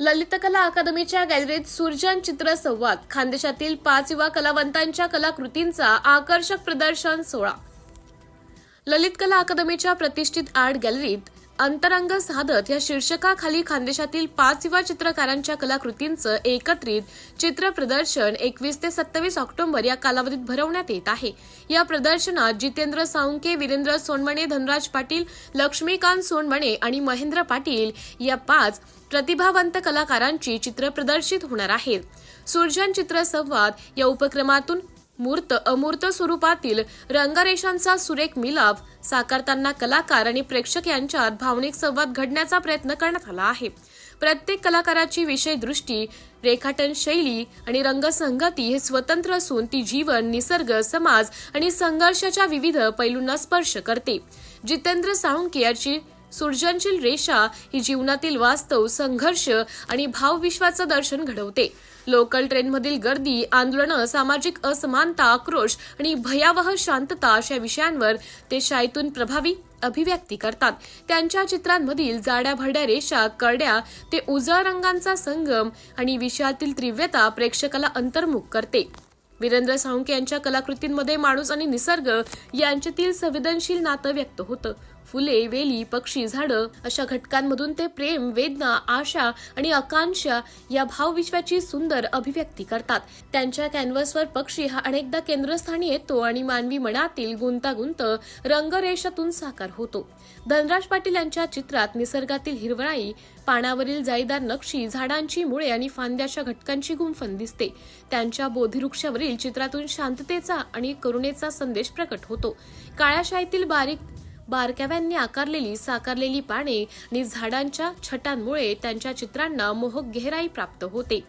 ललितकला अकादमीच्या गॅलरीत सुरजन चित्र संवाद खानदेशातील पाच युवा कलावंतांच्या कलाकृतींचा आकर्षक प्रदर्शन सोहळा. ललित कला अकादमीच्या प्रतिष्ठित आर्ट गॅलरीत अंतरंग साधत या शीर्षकाखाली खानदेशातील पाच युवा चित्रकारांच्या कलाकृतींचं एकत्रित चित्र प्रदर्शन एकवीस ते सत्तावीस ऑक्टोबर या कालावधीत भरवण्यात येत आहे. या प्रदर्शनात जितेंद्र साळुंके वीरेंद्र सोनमणे धनराज पाटील लक्ष्मीकांत सोनमणे आणि महेंद्र पाटील या पाच प्रतिभावंत कलाकारांची चित्र प्रदर्शित होणार आहेत. सुरजन चित्र संवाद या उपक्रमातून मूर्त अमूर्त स्वरूपातील रंगरेषांचा सुरेख मिलाप साकारताना कलाकार आणि प्रेक्षक यांच्यात भावनिक संवाद घडण्याचा प्रयत्न करण्यात आला आहे. प्रत्येक कलाकाराची विषय दृष्टी रेखाटन शैली आणि रंगसंगती हे स्वतंत्र असून ती जीवन निसर्ग समाज आणि संघर्षाच्या विविध पैलूंना स्पर्श करते. जितेंद्र साळुंके याची सृजनशील रेषा ही जीवनातील वास्तव संघर्ष आणि भावविश्वाचं दर्शन घडवते. लोकल ट्रेनमधील गर्दी आंदोलनं सामाजिक असमानता आक्रोश आणि भयावह शांतता अशा विषयांवर ते शाळेतून प्रभावी अभिव्यक्ती करतात. त्यांच्या चित्रांमधील जाड्या भरड्या रेषा करड्या ते उजळ रंगांचा संगम आणि विषयातील तीव्रता प्रेक्षकाला अंतर्मुख करते. वीरेंद्र साळुंके यांच्या कलाकृतींमध्ये माणूस आणि निसर्ग यांच्यातील संवेदनशील नातं व्यक्त होतं. फुले वेली पक्षी झाडं अशा घटकांमधून ते प्रेम वेदना आशा आणि आकांक्षा या भावविश्वाची सुंदर अभिव्यक्ती करतात. त्यांच्या कॅनव्हसवर पक्षी हा अनेकदा केंद्रस्थानी येतो आणि मानवी मनातील गुंतागुंत रंगरेषातून साकार होतो. धनराज पाटील यांच्या चित्रात निसर्गातील हिरवळाई पानावरील जाळीदार नक्षी झाडांची मुळे आणि फांद्याच्या घटकांची गुंफण दिसते. त्यांच्या बोधिवृक्षावरील चित्रातून शांततेचा आणि करुणेचा संदेश प्रकट होतो. काळ्या शाळेतील बारीक बारकाव्यांनी आकारलेली साकारलेली पाने आणि झाडांच्या छटांमुळे त्यांच्या चित्रांना मोहक गहराई प्राप्त होते.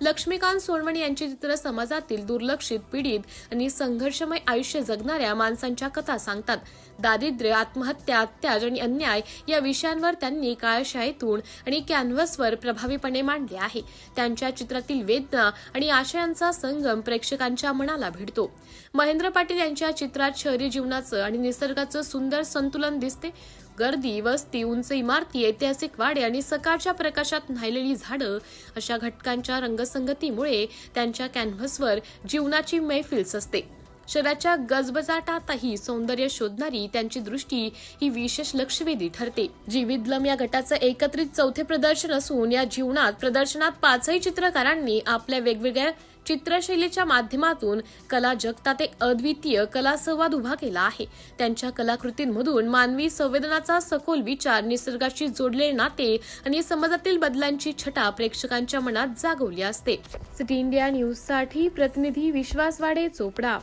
लक्ष्मीकांत सोनवणे यांची चित्र समाजातील दुर्लक्षित पीडित आणि संघर्षमय आयुष्य जगणाऱ्या माणसांच्या कथा सांगतात. दारिद्र्य आत्महत्या अत्याज आणि अन्याय या विषयांवर त्यांनी काळशाळेतून आणि कॅनव्हसवर प्रभावीपणे मांडले आहे. त्यांच्या चित्रातील वेदना आणि आशयांचा संगम प्रेक्षकांच्या मनाला भिडतो. महेंद्र पाटील यांच्या चित्रात शहरी जीवनाचं आणि निसर्गाचं सुंदर संतुलन दिसते. गर्दी वस्ती उंच इमारती ऐतिहासिक वाडे आणि सकाळच्या प्रकाशात न्हायलेली झाडं अशा घटकांच्या रंगसंगतीमुळे त्यांच्या कॅनव्हसवर जीवनाची मैफिल असते. शहराच्या गजबजाटातही सौंदर्य शोधणारी त्यांची दृष्टी ही विशेष लक्षवेधी ठरते. जीविदलम या गटाचं एकत्रित चौथे प्रदर्शन असून या जीवनात प्रदर्शनात पाचही चित्रकारांनी आपल्या वेगवेगळ्या चित्रशैलीच्या माध्यमातून कला जगतात. एक अद्वितीय कला संवाद उभा केला आहे. त्यांच्या कलाकृतींमधून मानवी संवेदनाचा सखोल विचार निसर्गाशी जोडलेले नाते आणि समाजातील बदलांची छटा प्रेक्षकांच्या मनात जागवली असते. सिटी इंडिया न्यूजसाठी प्रतिनिधी विश्वास वाडे चोपडा.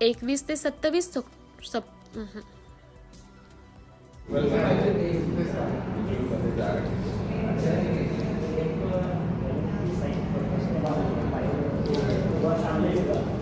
एकवीस ते सत्तावीस सप- सप- Amen.